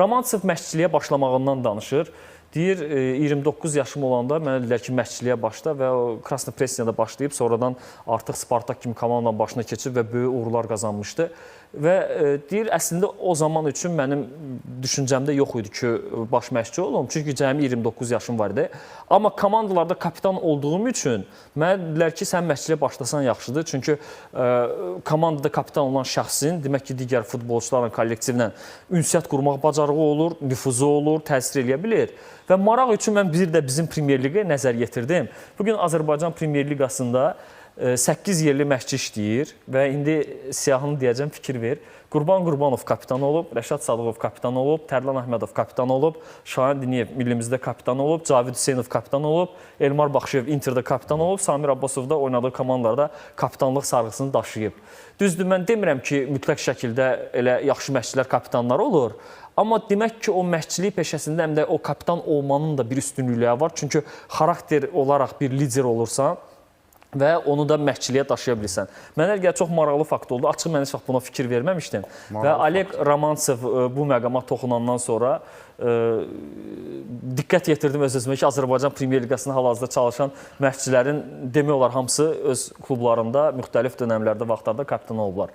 Romantsov məşqçiliyə başlamağından danışır. Deyir e, 29 yaşım olanda mənə dedilər ki, məşqçiliyə başla və o Krasnopressiyada başlayıb sonradan artıq Spartak kimi komandanın başına keçib və böyük uğurlar qazanmışdı. Və e, deyir əslində o zaman üçün mənim düşüncəmdə yox idi ki, baş məşqçi olum. Çünki cəmi 29 yaşım var idi. Amma komandalarda kapitan olduğum üçün mənə dedilər ki, sən məşqçiliyə başlasan yaxşıdır. Çünki ə, komandada kapitan olan şəxsin demək ki, digər futbolçularla, kollektivlə ünsiyyət qurmaq bacarığı olur, nüfuzu olur, təsir eləyə bilir. Və maraq üçün mən bir də bizim Premyer Liqaya nəzər yetirdim. Bu gün Azərbaycan Premyer Liqasında 8 yerli məşqçi işləyir və indi siyahını deyəcəm, fikir ver. Qurban Qurbanov kapitan olub, Rəşad Sadıqov kapitan olub, Tərlan Əhmədov kapitan olub, Şahin Diniyev millimizdə kapitan olub, Cavid Hüseynov kapitan olub, Elmar Baxşıyev Interdə kapitan olub, Samir Abbasov da oynadığı komandalarda kapitanlıq sarğısını daşıyıb. Düzdür, mən demirəm ki, mütləq şəkildə elə yaxşı məşqçilər kapitanlar olur. Amma demək ki, o məşqçilik peşəsində həm də o kapitan olmanın da bir üstünlüyü var. Çünki xarakter olaraq bir lider olursan, və onu da məşqçiliyə daşıya bilirsən. Mənə elə çox maraqlı fakt oldu. Açıq mən heç vaxt buna fikir verməmişdim. və Oleg Romantsov e, bu məqama toxunandan sonra ə, diqqət yetirdim öz-özümə ki, Azərbaycan Premyer Liqasında hal-hazırda çalışan məşqçilərin demək olar hamısı öz klublarında müxtəlif dövrlərdə, vaxtlarda kapitan olublar.